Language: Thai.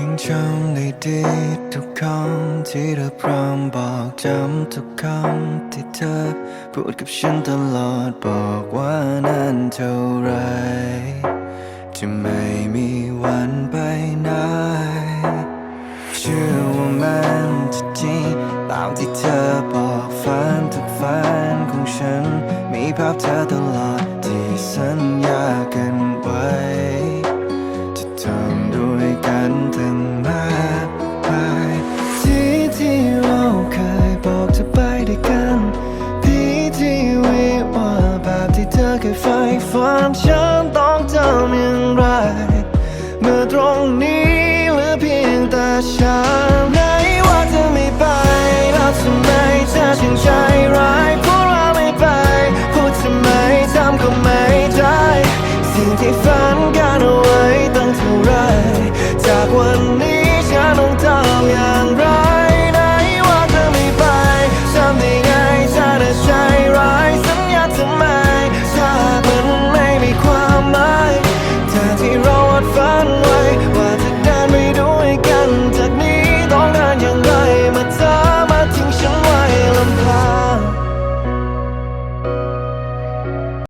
ยังจำได้ดีทุกคำที่เธอพร้อมบอกจำทุกคำที่เธอ พูดกับฉันตลอดบอกว่านั้นเท่าไร จะไม่มีวันไปไหนเชื่อว่ามันจะจริงตามที่เธอบอกฝันทุกฝันของฉัน มีภาพเธอตลอดที่สัญญากัน นี้เหลือเพียงแต่ฉันไหนว่าเธอไม่ไปแล้วทำไมเธอจึงใจร้ายพูดว่าไม่ไป พูดทำไมทำก็ไม่ได้ สิ่งที่